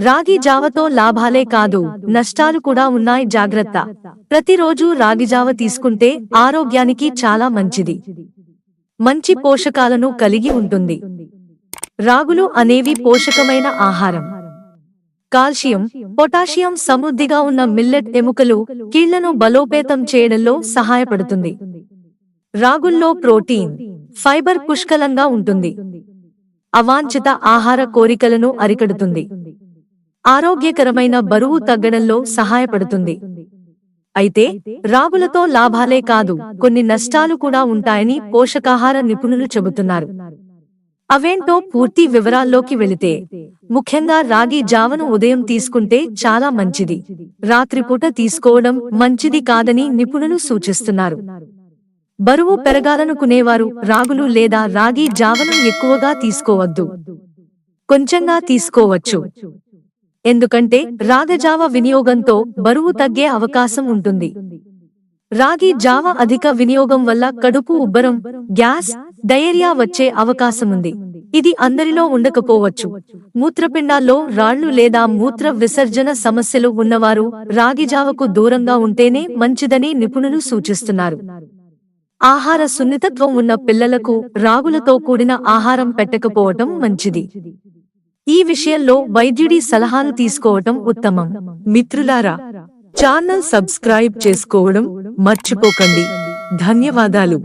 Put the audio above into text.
రాగి జావతో లాభాలే కాదు నష్టాలు కూడా ఉన్నాయి జాగ్రత్త. ప్రతిరోజు రాగి జావ తీసుకుంటే ఆరోగ్యానికి చాలా మంచిది. మంచి పోషకాలను కలిగి ఉంటుంది. రాగులు అనేవి పోషకమైన ఆహారం. కాల్షియం పొటాషియం సమృద్ధిగా ఉన్న మిల్లెట్ ఎముకలు కీళ్ళను బలోపేతం చేయడంలో సహాయపడుతుంది. రాగుల్లో ప్రోటీన్ ఫైబర్ పుష్కలంగా ఉంటుంది. అవాంఛిత ఆహార కోరికలను అరికడుతుంది. ఆరోగ్యకరమైన బరువు తగ్గడంలో సహాయపడుతుంది. అయితే రాగులతో లాభాలే కాదు కొన్ని నష్టాలు కూడా ఉంటాయని పోషకాహార నిపుణులు చెబుతున్నారు. అవేంటో పూర్తి వివరాల్లోకి వెళితే ముఖ్యంగా రాగి జావను ఉదయం తీసుకుంటే చాలా మంచిది. రాత్రిపూట తీసుకోవడం మంచిది కాదని నిపుణులు సూచిస్తున్నారు. బరువు పెరగాలనుకునేవారు రాగులు లేదా రాగి జావను ఎక్కువగా తీసుకోవద్దు. కొంచెంగా తీసుకోవచ్చు. ఎందుకంటే రాగజావ వినియోగంతో బరువు తగ్గే అవకాశం ఉంటుంది. రాగి జావ అధిక వినియోగం వల్ల కడుపు ఉబ్బరం గ్యాస్ డయేరియా వచ్చే అవకాశముంది ఇది అందరిలో ఉండకపోవచ్చు. మూత్రపిండాల్లో రాళ్ళు లేదా మూత్ర విసర్జన సమస్యలు ఉన్నవారు రాగి జావకు దూరంగా ఉంటేనే మంచిదని నిపుణులు సూచిస్తున్నారు. ఆహార సున్నితత్వం ఉన్న పిల్లలకు రాగులతో కూడిన ఆహారం పెట్టకపోవటం మంచిది. ఈ విషయంలో వైద్యుడి సలహాలు తీసుకోవటం ఉత్తమం. మిత్రులారా ఛానల్ సబ్స్క్రైబ్ చేసుకోవడం మర్చిపోకండి. ధన్యవాదాలు.